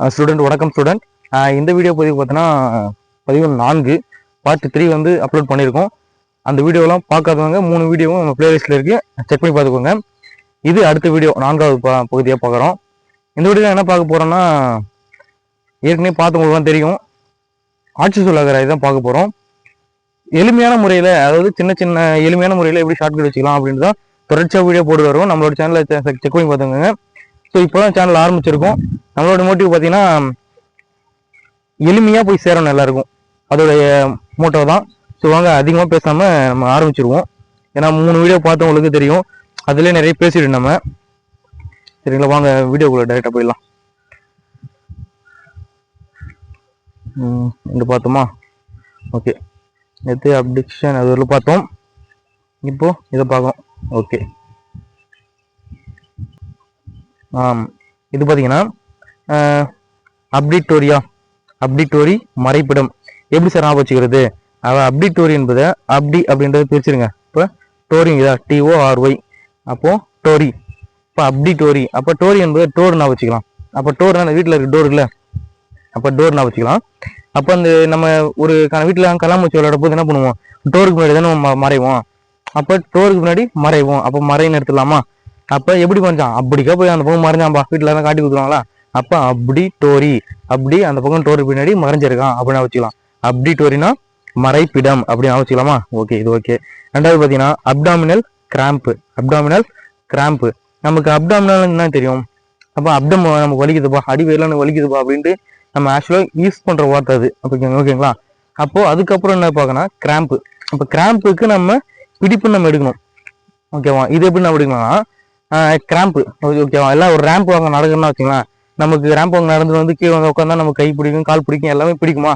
Student வணக்கம் student இந்த video பதிவு பார்த்தீங்கன்னா பதிவு நான்கு. பார்ட் த்ரீ வந்து அப்லோட் பண்ணியிருக்கோம். அந்த வீடியோலாம் பார்க்காதவங்க மூணு வீடியோவும் நம்ம பிளேலிஸ்ட்டில் இருக்குது செக் பண்ணி பார்த்துக்கோங்க. இது அடுத்த வீடியோ நான்காவது பகுதியாக பார்க்குறோம். இந்த வீடியோ என்ன பார்க்க போகிறோம்னா ஏற்கனவே பார்த்தவங்களுக்கு தான் தெரியும். ஆட்சி சொல்லாகிற இதுதான் பார்க்க போகிறோம் எளிமையான முறையில் அதாவது சின்ன சின்ன எளிமையான முறையில் எப்படி ஷார்ட்கட் வச்சுக்கலாம் அப்படின்னு தான் தொடர்ச்சியாக வீடியோ போட்டு வரும் நம்மளோட சேனலை செக் பண்ணி பார்த்துக்கோங்க. ஸோ இப்போ தான் சேனல் ஆரம்பிச்சிருக்கோம். நம்மளோட மோட்டிவ் பார்த்தீங்கன்னா எளிமையாக போய் சேரணும் எல்லாருக்கும். அதோடைய மோட்டோ தான். ஸோ வாங்க அதிகமாக பேசாமல் நம்ம ஆரம்பிச்சிருவோம். ஏன்னா மூணு வீடியோ பார்த்தவங்களுக்கு தெரியும். அதுலேயே நிறைய பேசிட்டு நம்ம. சரிங்களா வாங்க வீடியோக்குள்ளே டைரெக்டாக போயிடலாம். ம், பார்த்தோமா? ஓகே நேற்று அப்டிக்ஷன் அது பார்த்தோம். இப்போது இதை பார்க்கணும். ஓகே இது பார்த்தீங்கன்னா அப்டிட்டோரியா அப்டிட்டோரி மறைப்பிடம். எப்படி சார் ஞாபகம் வச்சுக்கிறது? அவ அப்டிட்டோரி என்பதை அப்டி அப்படின்றத பிரிச்சிருங்க. இப்போ டோரி இதா டிஓஆர்ஒய் அப்போது டோரி. இப்போ அப்டிட்டோரி. அப்போ டோரி என்பது டோர் நான் வச்சுக்கலாம். அப்போ டோர்னா அந்த வீட்டில் இருக்க டோர் இல்லை. அப்போ டோர் நான் வச்சுக்கலாம். அப்போ அந்த நம்ம ஒரு வீட்டில் கலாமூச்சி விளையாட போது என்ன பண்ணுவோம்? டோருக்கு முன்னாடி தானே நம்ம மறைவோம். அப்போ டோருக்கு முன்னாடி மறைவோம். அப்போ மறைன்னு எடுத்துடலாமா? அப்போ எப்படி மறைஞ்சான் அப்படிக்கா போய் அந்த பக்கம் மறைஞ்சான்பா. வீட்டில் தான் காட்டி கொடுத்துருவாங்களா? அப்போ அப்படி டோரி. அப்படி அந்த பக்கம் டோரி பின்னாடி மறைஞ்சிருக்கான் அப்படின்னு வச்சுக்கலாம் அப்படி டோரினா மறைப்பிடம் அப்படின்னு வச்சுக்கலாமா ஓகே இது ஓகே. ரெண்டாவது பார்த்தீங்கன்னா அப்டாமினல் கிராம்ப் அப்டாமினல் கிராம்ப் நமக்கு அப்டாமினல் என்ன தெரியும்? அப்போ அப்டம் நமக்கு வலிக்குதுப்பா. அடி வயிறுலாம் வலிக்குதுப்பா அப்படின்ட்டு நம்ம ஆக்சுவலாக யூஸ் பண்ணுற வார்த்தை அது. ஓகேங்க ஓகேங்களா? அப்போது அதுக்கப்புறம் என்ன பார்க்கணும் கிராம்ப் அப்போ கிராம்புக்கு நம்ம பிடிப்பு நம்ம எடுக்கணும். ஓகேவா? இது எப்படி நம்ம எடுக்கணும்னா கிராம்பு ஓகேவா எல்லாம் ஒரு ரேம்ப் வாங்க நடக்கணும்னா வச்சுக்கலாம் நமக்கு ரேம்ப் வாங்க நடந்து வந்து கீழே வந்து உட்காந்தா நமக்கு கை பிடிக்கும் கால் பிடிக்கும் எல்லாமே பிடிக்குமா?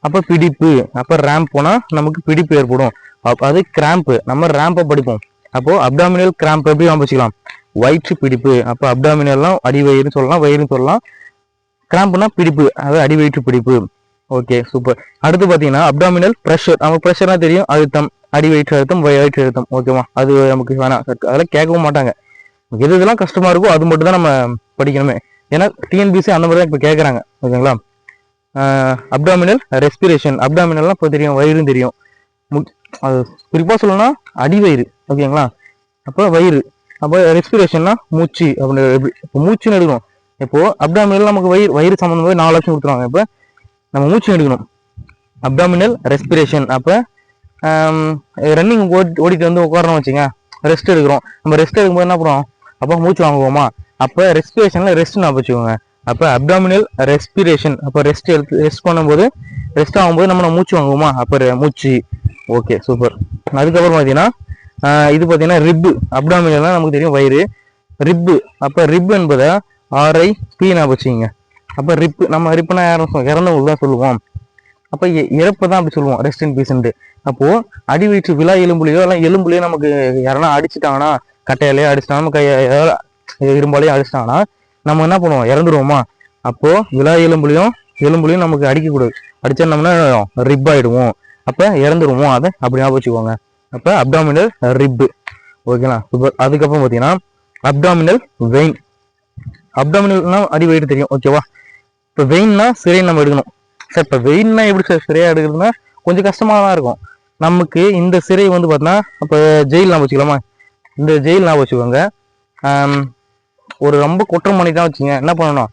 அப்போ பிடிப்பு. அப்போ ரேம்ப் போனால் நமக்கு பிடிப்பு ஏற்படும். அப்போ அது கிராம்பு நம்ம ரேம்பை படிப்போம். அப்போது அப்டாமினல் கிராம்ப் எப்படி நம்ம வச்சுக்கலாம்? வயிற்று பிடிப்பு. அப்போ அப்டாமினல்லாம் அடி வயிறுன்னு சொல்லலாம் வயிறுன்னு சொல்லலாம். கிராம்ப்னா பிடிப்பு. அது அடி வயிற்று பிடிப்பு. ஓகே சூப்பர் அடுத்து பார்த்தீங்கன்னா அப்டாமினல் ப்ரெஷர் நமக்கு ப்ரெஷர்னா தெரியும் அழுத்தம். அடி வயிற்று அழுத்தம் வய- வயிற்று அழுத்தம். ஓகேவா? அது நமக்கு வேணாம். அதெல்லாம் கேட்கவும் மாட்டாங்க. எது இதெல்லாம் கஷ்டமா இருக்கோ அது மட்டும் தான் நம்ம படிக்கணுமே. ஏன்னா டிஎன்பிசி அந்த மாதிரி தான் இப்போ கேட்குறாங்க ஓகேங்களா? அப்டாமினல் ரெஸ்பிரேஷன் அப்டாமினல்லாம் இப்போ தெரியும் வயிறும் தெரியும். அது குறிப்பாக சொல்லணும்னா அடி வயிறு ஓகேங்களா? அப்போ வயிறு. அப்போ ரெஸ்பிரேஷன்னா மூச்சு அப்படின்னு எப்படி இப்போ மூச்சுன்னு எடுக்கணும். இப்போது அப்டாமினல் நமக்கு வயிறு வயிறு சம்மந்தமாக நாலு ஆப்ஷன் கொடுத்துருவாங்க. இப்போ நம்ம மூச்சு எடுக்கணும். அப்டாமினல் ரெஸ்பிரேஷன் அப்போ ரன்னிங் ஓடி ஓடிட்டு வந்து உட்காரணும் வச்சுங்க ரெஸ்ட் எடுக்கிறோம். நம்ம ரெஸ்ட் எடுக்கும்போது என்ன பண்ணுவோம்? அப்போ மூச்சு வாங்குவோமா? அப்போ ரெஸ்பிரேஷனில் ரெஸ்ட் நான் வச்சுக்கோங்க. அப்போ அப்டாமினல் ரெஸ்பிரேஷன் அப்போ ரெஸ்ட் எடுத்து ரெஸ்ட் பண்ணும்போது ரெஸ்ட் ஆகும்போது நம்ம மூச்சு வாங்குவோமா? அப்போ மூச்சு. ஓகே சூப்பர் அதுக்கப்புறம் பார்த்தீங்கன்னா இது பார்த்தீங்கன்னா ரிப்பு அப்டாமினல்னா நமக்கு தெரியும் வயிறு. ரிப்பு அப்போ ரிப் என்பதை ஆர்ஐ பி நான் வச்சுக்கோங்க. அப்போ ரிப்பு நம்ம ரிப்புனா யாரும் சொல்~ இறந்தவங்களுக்கு தான் சொல்லுவோம். அப்போ இறப்பு தான் அப்படி சொல்லுவோம். ரெஸ்ட் இன் பீஸ்ன்ட்டு அப்போது அடி வயிற்று விழா எலும்புலையோ இல்லை எலும்புலையோ நமக்கு யாரெல்லாம் அடிச்சிட்டாங்கன்னா கட்டையிலையோ அடிச்சிட்டாலும் கை ஏதாவது இரும்பாலையோ அடிச்சிட்டாங்கன்னா நம்ம என்ன பண்ணுவோம்? இறந்துருவோமா? அப்போது விழா எலும்புலையும் எலும்புலையும் நமக்கு அடிக்கக்கூடாது. அடிச்சா நம்மனா ரிப் ஆகிடுவோம் அப்போ இறந்துருவோம். அதை அப்படி ஞாபகம் வச்சுக்கோங்க. அப்போ அப்டாமினல் ரிப்பு ஓகேங்களா இப்போ அதுக்கப்புறம் பார்த்தீங்கன்னா அப்டாமினல் வெயின் அப்டாமினல்னா அடி வயிறு தெரியும். ஓகேவா இப்போ வெயின்னா சிறையை நம்ம எடுக்கணும். சார் இப்போ வெயின்னா எப்படி சார் சிறையாக எடுக்கிறதுனா கொஞ்சம் கஷ்டமாக தான் இருக்கும். நமக்கு இந்த சிறை வந்து பார்த்தீங்கன்னா இப்போ ஜெயில் நம்ம வச்சுக்கலாமா? இந்த ஜெயில் நான் வச்சுக்கோங்க. ஒரு ரொம்ப குற்றம் பண்ணி தான் வச்சுங்க. என்ன பண்ணணும்?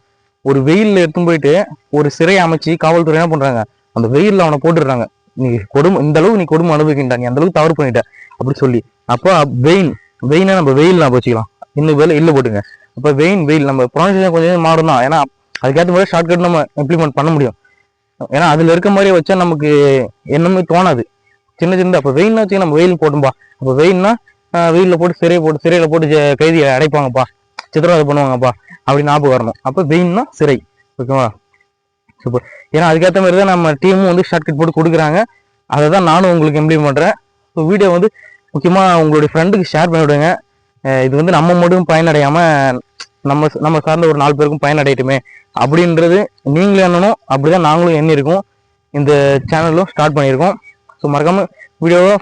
ஒரு வெயிலில் எடுத்துன்னு போயிட்டு ஒரு சிறை அமைச்சு காவல்துறை என்ன பண்ணுறாங்க அந்த வெயிலில் அவனை போட்டுடுறாங்க. நீ கொடுமை இந்த அளவுக்கு நீ கொடுமை அனுபவிக்கின்றா நீ அந்த அளவுக்கு தவறு பண்ணிட்ட. அப்படி சொல்லி. அப்போ வெயின் வெயினை நம்ம வெயில் நம்ம வச்சுக்கலாம். இன்னும் வேலை இல்லை போட்டுங்க. அப்போ வெயின் வெயில் நம்ம ப்ரொனன்சேஷன் கொஞ்சம் மாறும் தான். ஏன்னா அதுக்கேற்ற மாதிரி ஷார்ட்கட் நம்ம இம்ப்ளிமெண்ட் பண்ண முடியும். ஏன்னா அதில் இருக்க மாதிரியே வச்சா நமக்கு என்னமே தோணாது. சின்ன சின்ன அப்போ வெயில்னா வச்சு நம்ம வெயில் போட்டும்பா அப்போ வெயில்னா வெயிலில் போட்டு சிறையை போட்டு சிறையில் போட்டு கைதியை அடைப்பாங்கப்பா. சித்திரவதை பண்ணுவாங்கப்பா. அப்படி ஞாபகம் வரணும். அப்போ வெயின்னா சிறை. ஓகேவா? சூப்பர். ஏன்னா அதுக்கேற்ற மாதிரி தான் நம்ம டீமும் வந்து ஷார்ட்கட் போட்டு கொடுக்குறாங்க. அதை தான் நானும் உங்களுக்கு இம்ப்ளிமெண்ட் பண்ணுறேன் ஸோ வீடியோ வந்து முக்கியமாக உங்களுடைய ஃப்ரெண்டுக்கு ஷேர் பண்ணி விடுங்க இது வந்து நம்ம மட்டும் பயனடையாமல் நம்ம நம்ம சார்ந்த ஒரு நாலு பேருக்கும் பயனடையட்டுமே. அப்படின்றது நீங்களும் என்னனோ அப்படி தான் நாங்களும் எண்ணியிருக்கோம். இந்த சேனலும் ஸ்டார்ட் பண்ணியிருக்கோம். ஸோ மறக்காமல் வீடியோவை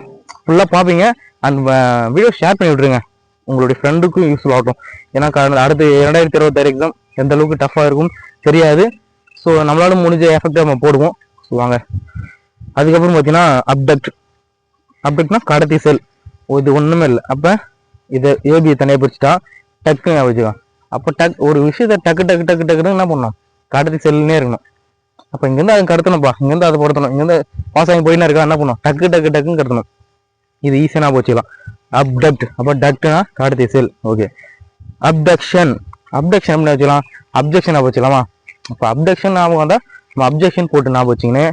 ஃபுல்லாக பார்ப்பீங்க அந்த வீடியோ ஷேர் பண்ணி விட்ருங்க உங்களுடைய ஃப்ரெண்டுக்கும் யூஸ்ஃபுல் ஆகட்டும் ஏன்னா கடந்த அடுத்து இரண்டாயிரத்தி இருபத்தாறு எக்ஸாம் எந்த அளவுக்கு டஃப்பாக இருக்கும் தெரியாது. ஸோ நம்மளால முடிஞ்ச எஃபெக்ட் நம்ம போடுவோம். ஸோ வாங்க. அதுக்கப்புறம் பார்த்தீங்கன்னா அப்டக்ட் அப்டக்ட்னா கடத்தி செல். இது ஒன்றுமே இல்லை. அப்போ இதை ஏபியை தனியாக பிரிச்சுட்டா டக்குன்னு வச்சுக்கலாம் அப்போ டக் ஒரு விஷயத்த டக்கு டக்கு டக்கு டக்குன்னு என்ன பண்ணணும்? கடத்தி செல்லுன்னே இருக்கணும். அப்போ இங்கேருந்து அதை கடத்தணும்ப்பா இங்கேருந்து அதை படுத்தணும் இங்கேருந்து பாஸ் ஆகி போயின்னு இருக்கா என்ன பண்ணணும்? டக்கு டக்கு டக்குன்னு கடத்தணும். இது ஈஸியாக போச்சுக்கலாம் அப்டக்ட் அப்போ டக்ட்னா காட்டு செல் ஓகே அப்டக்ஷன் அப்டக்ஷன் எப்படி வச்சுக்கலாம் அப்ஜெக்ஷன் ஞாபகம் வச்சுக்கலாமா அப்போ அப்டக்ஷன் ஞாபகம் வந்தால் நம்ம அப்ஜெக்ஷன் போட்டு ஞாபகம் வச்சுக்கின்னு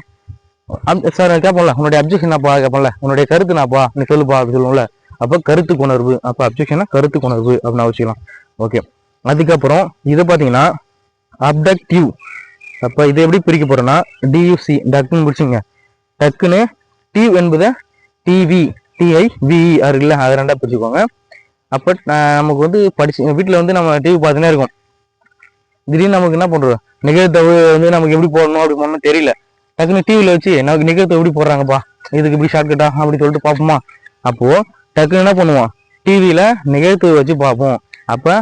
சார் கேட்போம்ல உன்னுடைய அப்ஜெக்ஷன் நாப்பா கேட்போம்ல உன்னுடைய கருத்து நாப்பா நீ சொல்லுப்பா அப்படி சொல்லுவோம்ல. அப்போ கருத்து உணர்வு. அப்போ அப்ஜெக்ஷனா கருத்து உணர்வு அப்படின்னு வச்சுக்கலாம். ஓகே அதுக்கப்புறம் இது பார்த்தீங்கன்னா அப்டக்டிவ் அப்போ இது எப்படி பிரிக்க போகிறோன்னா டியூசி டக்குன்னு பிடிச்சிங்க டக்குன்னு டிவ் என்பதை டிவி டிஐ விஇஆர் இல்லை அதை ரெண்டாக பிரிச்சுக்கோங்க. அப்போ நமக்கு வந்து படிச்சு வீட்டில் வந்து நம்ம டிவி பார்த்துனே இருக்கோம் திடீர்னு நமக்கு என்ன பண்ணுறோம் நிகழ்த்தவு வந்து நமக்கு எப்படி போடணும் அப்படி போடணும் தெரியல. டக்குன்னு டிவியில் வச்சு நமக்கு நிகழ்த்த எப்படி போடுறாங்கப்பா? இதுக்கு இப்படி ஷார்ட்கட்டா அப்படின்னு சொல்லிட்டு பார்ப்போமா? அப்போது டக்குன்னு என்ன பண்ணுவோம்? டிவியில் நிகழ்த்து வச்சு பார்ப்போம். அப்போ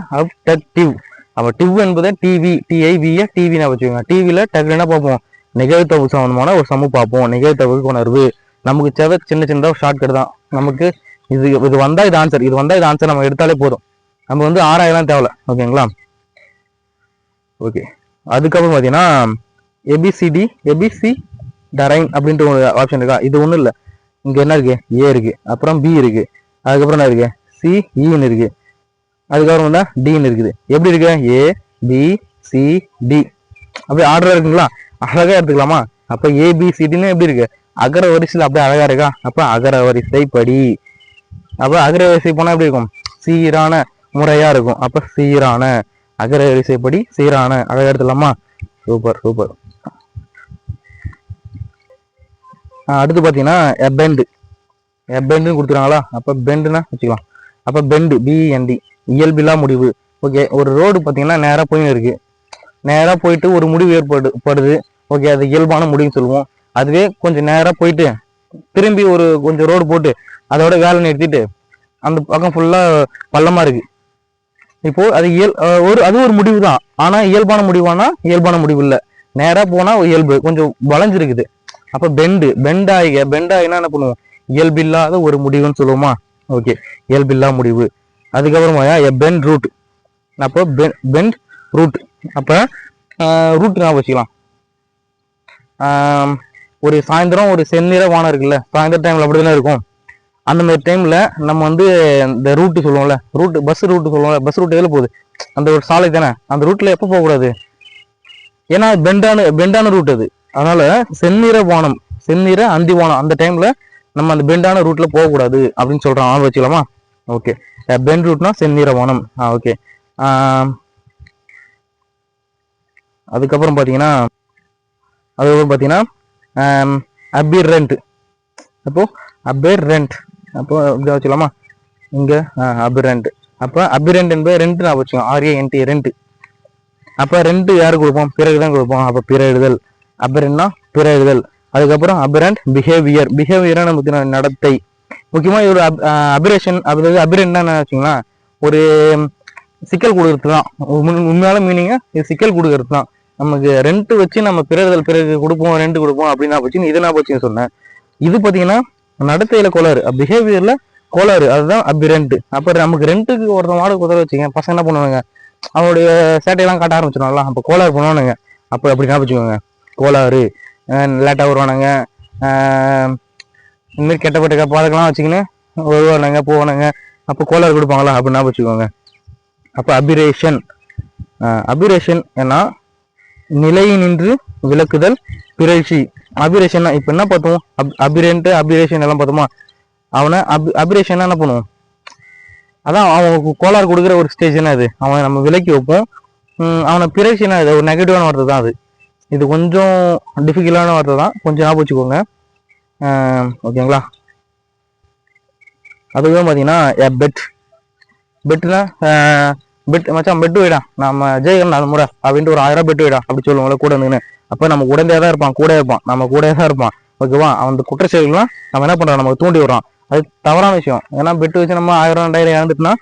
டக் டிவ். அப்போ டிவ் என்பதை டிவி டிஐவியை டிவி நான் வச்சுக்கோங்க. டிவியில் டக்குன்னு என்ன பார்ப்போம்? நிகழ்த்தவு சம்மந்தமான ஒரு சமு பார்ப்போம். நிகழ்த்தவுக்கு உணர்வு. நமக்கு தேவை சின்ன சின்னதாக ஷார்ட்கட் தான். நமக்கு இது இது வந்தால் இது ஆன்சர் இது வந்தால் இது ஆன்சர் நம்ம எடுத்தாலே போதும். நம்ம வந்து ஆராயலாம் தேவையில்ல. ஓகேங்களா ஓகே அதுக்கப்புறம் பார்த்தீங்கன்னா ஏபிசிடி ஏபிசி டரைன் அப்படின்ற ஒரு ஆப்ஷன் இருக்கா? இது ஒன்றும் இல்லை. இங்கே என்ன இருக்குது ஏ இருக்குது அப்புறம் பி இருக்குது அதுக்கப்புறம் என்ன இருக்கு? சி e இருக்குது அதுக்கப்புறம் தான் டின்னு இருக்குது. எப்படி இருக்கு? ஏ பி சி டி அப்படியே ஆர்டராக இருக்குங்களா? அழகாக எடுத்துக்கலாமா? அப்போ ஏபிசிடின்னு எப்படி இருக்குது அகர வரிசையில் அப்படியே அழகா இருக்கா? அப்போ அகர வரிசை படி அப்போ அகர வரிசை போனால் எப்படி இருக்கும்? சீரான முறையா இருக்கும். அப்போ சீரான அகர வரிசைப்படி சீரான அழகா எடுத்துக்கலாமா சூப்பர் சூப்பர். அடுத்து பாத்தீங்கன்னா எபெண்டு எபெண்டுன்னு கொடுத்துருக்காங்களா? அப்போ பெண்டுனா வச்சுக்கலாம். அப்போ பெண்டு பிஎன்டி இயல்பில்லா முடிவு. ஓகே ஒரு ரோடு பாத்தீங்கன்னா நேராக போயின்னு இருக்கு. நேராக போயிட்டு ஒரு முடிவு ஏற்படு படுது. ஓகே அது இயல்பான முடிவுன்னு சொல்லுவோம். அதுவே கொஞ்சம் நேராக போயிட்டு திரும்பி ஒரு கொஞ்சம் ரோடு போட்டு அதோட வேலை நிறுத்திட்டு அந்த பக்கம் ஃபுல்லாக பள்ளமாக இருக்குது இப்போ அது இயல் ஒரு அது ஒரு முடிவு தான் ஆனால் இயல்பான முடிவானா? இயல்பான முடிவு இல்லை. நேராக போனால் இயல்பு. கொஞ்சம் வளைஞ்சிருக்குது. அப்போ பெண்டு பெண்ட் ஆகிய பெண்ட் ஆகினா என்ன பண்ணுவோம்? இயல்பில்லாத ஒரு முடிவுன்னு சொல்லுவோமா? ஓகே. இயல்பில்லா முடிவு. அதுக்கப்புறம் பெண்ட் ரூட் அப்போ பெண்ட் ரூட் அப்போ ரூட் ஞாபகம் வச்சுக்கலாம். ஒரு சாயந்தரம் ஒரு செந்நிற வானம் இருக்குல்ல சாயந்தர டைம்ல அப்படிதானே இருக்கும்? அந்த மாதிரி டைம்ல நம்ம வந்து இந்த ரூட்டு சொல்லுவோம்ல ரூட் பஸ் ரூட்டு சொல்லுவோம்ல பஸ் ரூட் எதில் போகுது? அந்த ஒரு சாலை தானே? அந்த ரூட்ல எப்போ போகக்கூடாது? ஏன்னா பெண்டான பெண்டான ரூட் அது. அதனால செந்நிற வானம் செந்நிற அந்தி வானம் அந்த டைம்ல நம்ம அந்த பெண்டான ரூட்ல போகக்கூடாது அப்படின்னு சொல்றோம் ஆள் வச்சுக்கலாமா? ஓகே. பெண்ட் ரூட்னா செந்நிற வானம். ஆ ஓகே. அதுக்கப்புறம் பார்த்தீங்கன்னா அதுக்கப்புறம் பார்த்தீங்கன்னா அபிர் ரெண்ட் அப்போ அபிர் ரெண்ட் அப்போ இப்படி வச்சுக்கலாமா? இங்கே அபிர் ரெண்ட் அப்போ அபிரண்ட் என்பது ரெண்ட் நான் வச்சுக்கோங்க. ஆர்ஏஎன்டி ரெண்ட் அப்போ ரெண்ட் யாருக்கு கொடுப்போம்? பிறகு தான் கொடுப்போம். அப்போ பிற எழுதல் அபிரன்னா பிற எழுதல் அதுக்கப்புறம் அபிரண்ட் பிஹேவியர் பிஹேவியரான நமக்கு நடத்தை. முக்கியமாக ஒரு அபிரேஷன் அதாவது அபிரண்ட்னா என்ன வச்சுங்களா ஒரு சிக்கல் கொடுக்கறது தான். உண்மையான மீனிங்க இது சிக்கல் கொடுக்கறது தான். நமக்கு ரெண்ட் வச்சு நம்ம பிறகுதல் பிறகு கொடுப்போம் ரெண்ட் கொடுப்போம் அப்படின்னா நான் இதை நான் போச்சுன்னு சொன்னேன். இது பார்த்தீங்கன்னா நடத்தையில கோளாறு. பிஹேவியர்ல கோளாறு. அதுதான் அபிரெண்ட் அப்போ நமக்கு ரெண்ட்டுக்கு ஒருத்த மாடு குதிரை வச்சுங்க பசங்க என்ன பண்ணுவாங்க அவனுடைய சேட்டையெல்லாம் காட்ட ஆரம்பிச்சிடுவாங்களா அப்போ கோளாறு பண்ணுவானுங்க. அப்போ அப்படி ஞாபகம் வச்சுக்கோங்க. கோளாறு லேட்டாக வருவானுங்க. இந்தமாரி இந்த மாதிரி கெட்ட வச்சுக்கின்னு வருவானுங்க போவானுங்க. அப்போ கோளாறு கொடுப்பாங்களா? அப்படின்னா ஞாபகம் வச்சுக்கோங்க. அப்போ அபிரேஷன் அபிரேஷன் ஏன்னா நிலையினின்று விளக்குதல் பிறழ்ச்சி. அபிரேஷன் இப்போ என்ன பார்த்தோம் அப் அபிரேன்ட்டு அபிரேஷன் எல்லாம் பார்த்தோமா அவனை அபி அபிரேஷன் என்ன பண்ணுவோம்? அதான் அவனுக்கு கோளாறு கொடுக்குற ஒரு ஸ்டேஜ் என்ன அது அவனை நம்ம விலக்கி வைப்போம். அவனை அவனை பிறழ்ச்சினா அது ஒரு நெகட்டிவான வார்த்தை தான் அது. இது கொஞ்சம் டிஃபிகல்ட்டான வார்த்தை தான். கொஞ்சம் ஞாபகம் வச்சுக்கோங்க. ஓகேங்களா? அதுவே பார்த்தீங்கன்னா பெட் பெட்னா பெட் மச்சான் பெட் வைடா. நம்ம ஜெயிக்கணும் அது முறை. அப்படின்ட்டு ஒரு ஆயிரம் பெட் வைடா. அப்படி சொல்லுவோம்ல கூட நின்று அப்போ நம்ம உடந்தே தான் இருப்பான் கூட இருப்பான். நம்ம கூட தான் இருப்பான். ஓகேவா அந்த குற்ற செயல்கள்லாம் நம்ம என்ன பண்ணுறோம் நமக்கு தூண்டி விடுறான். அது தவறான விஷயம். ஏன்னா பெட் வச்சு நம்ம ஆயிரம் ரெண்டாயிரம் இழந்துட்டுனா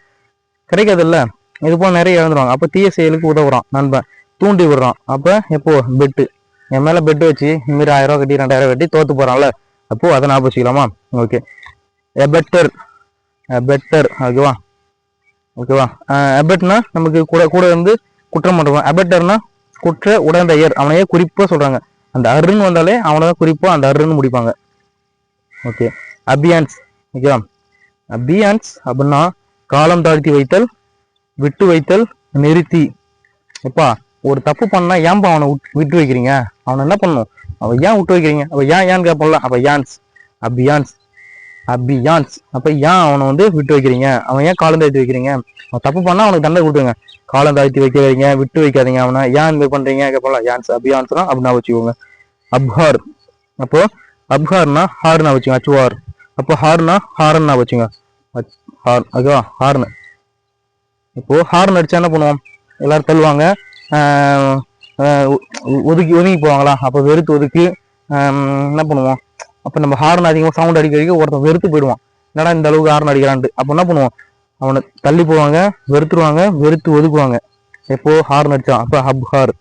கிடைக்காது இல்லை இது போல் நிறைய இழந்துருவாங்க அப்போ தீய செயலுக்கு உதவுறோம் நண்பன். தூண்டி விடுறான். அப்போ எப்போ? பெட்டு என் மேலே பெட்டு வச்சு இந்த மாதிரி ஆயிரம் கட்டி ரெண்டாயிரம் கட்டி தோற்று போகிறான்ல அப்போ அதை ஞாபகம் வச்சுக்கலாமா? ஓகே எ பெட்டர் பெட்டர் ஓகேவா ஓகேவா அபெட்னா நமக்கு கூட கூட வந்து குற்றம் பண்ணுறோம் அபெட்டர்னா குற்ற உடந்தையர். அவனையே குறிப்பாக சொல்கிறாங்க அந்த அருன்னு வந்தாலே அவனை தான் குறிப்பாக அந்த அருன்னு முடிப்பாங்க. ஓகே அபியான்ஸ் ஓகேவா அபியான்ஸ் அப்படின்னா காலம் தாழ்த்தி வைத்தல் விட்டு வைத்தல் நிறுத்தி. எப்பா ஒரு தப்பு பண்ணா ஏன்பா அவனை விட்- விட்டு வைக்கிறீங்க? அவனை என்ன பண்ணும்? அவன் ஏன் விட்டு வைக்கிறீங்க? அவள் ஏன் ஏன்னு கேட்போம்ல அப்ப யான்ஸ் அபியான்ஸ் அபியான்ஸ் அப்ப ஏன் அவனை வந்து விட்டு வைக்கிறீங்க? அவன் ஏன் காலம் தாழ்த்தி வைக்கிறீங்க? அவன் தப்பு பண்ணா அவனுக்கு தண்டனை கொடுத்துங்க காலம் தாழ்த்தி வைக்க விட்டு வைக்காதீங்க அவனை. ஏன் இந்த பண்ணுறீங்க பண்றீங்க? கேட்போம்ல யான்ஸ் அபியான்ஸ்னா அப்படின்னா வச்சுக்கோங்க. அப்ஹார். அப்போ அப்ஹார்னா ஹார்னா வச்சுங்க அச்சுவார் அப்போ ஹார்னா ஹாரன்னா வச்சுங்க அச்- ஹார் ஓகேவா ஹார்னு. இப்போ ஹார்ன் அடிச்சா என்ன பண்ணுவோம்? எல்லாரும் தள்ளுவாங்க. ஒதுக்கி ஒதுங்கி போவாங்களா? அப்போ வெறுத்து ஒதுக்கி என்ன பண்ணுவோம்? அப்போ நம்ம ஹார்ன் அதிகமாக சவுண்ட் அடிக்க அடிக்க ஒருத்தன் வெறுத்து போயிடுவான். என்னடா இந்த அளவுக்கு ஹார்ன் அடிக்கிறான்ட்டு. அப்போ என்ன பண்ணுவோம் அவனை தள்ளி போவாங்க வெறுத்துருவாங்க வெறுத்து ஒதுக்குவாங்க. எப்போ ஹார்ன் அடித்தான் அப்போ அப்ஹார். ஹார்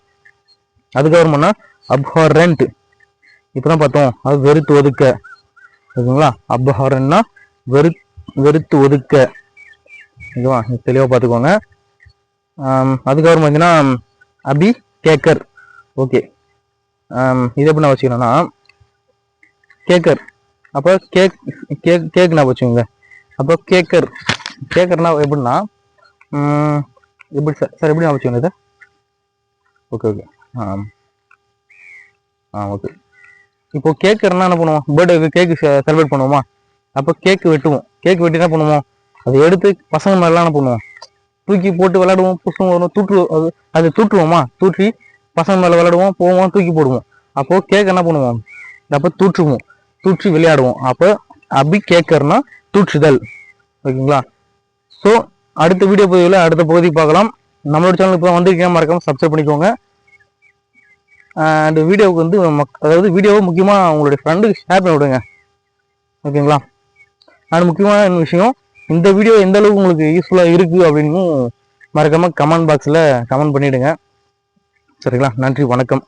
அதுக்கப்புறமா அப்ஹார் ரெண்ட். இப்பதான் பார்த்தோம். அது வெறுத்து ஒதுக்க. ஓகேங்களா? அப்ஹாரன்னா வெறு வெறுத்து ஒதுக்க. ஓகேவா தெளிவாக பார்த்துக்கோங்க. அதுக்கப்புறம் பார்த்தீங்கன்னா அபி கேக்கர். ஓகே. இது எப்படி நான் வச்சுக்கணும்னா கேக்கர். அப்போ கேக் கேக் கேக் நான் வச்சுக்கோங்க அப்போ கேக்கர். கேக்கர்னா எப்படின்னா எப்படி சார் சார் எப்படி நான் வச்சுக்கோங்க சார் ஓகே ஓகே. ஆ ஆ ஓகே. இப்போ கேக்கர்னா என்ன பண்ணுவோம்? பர்த்டேக்கு கேக்கு செலிப்ரேட் பண்ணுவோமா? அப்போ கேக்கு வெட்டுவோம். கேக் வெட்டி என்ன பண்ணுவோம்? அதை எடுத்து பசங்க மேலாம் என்ன பண்ணுவோம்? தூக்கி போட்டு விளாடுவோம் புசுங்க வரும் தூட்டு அது அது தூட்டுவோமா தூற்றி பசங்க மேலே விளாடுவோம் போவோம் தூக்கி போடுவோம். அப்போ கேக் என்ன பண்ணுவோம்? அப்போ தூற்றுவோம். தூற்றி விளையாடுவோம். அப்போ அபி கேட்கறனா தூற்றுதல். ஓகேங்களா? ஸோ அடுத்த வீடியோ பகுதியில் அடுத்த பகுதி பார்க்கலாம். நம்மளோட சேனல் இப்போ வந்திருக்கீங்க மறக்காம சப்ஸ்கிரைப் பண்ணிக்கோங்க. அந்த வீடியோவுக்கு வந்து மக்- அதாவது வீடியோவை முக்கியமாக உங்களுடைய ஃப்ரெண்டுக்கு ஷேர் பண்ணி விடுங்க. ஓகேங்களா? அண்ட் முக்கியமான விஷயம் இந்த வீடியோ எந்த அளவுக்கு உங்களுக்கு யூஸ்ஃபுல்லாக இருக்குது அப்படின்னு மறக்காமல் கமெண்ட் பாக்ஸில் கமெண்ட் பண்ணிவிடுங்க சரிங்களா? நன்றி வணக்கம்.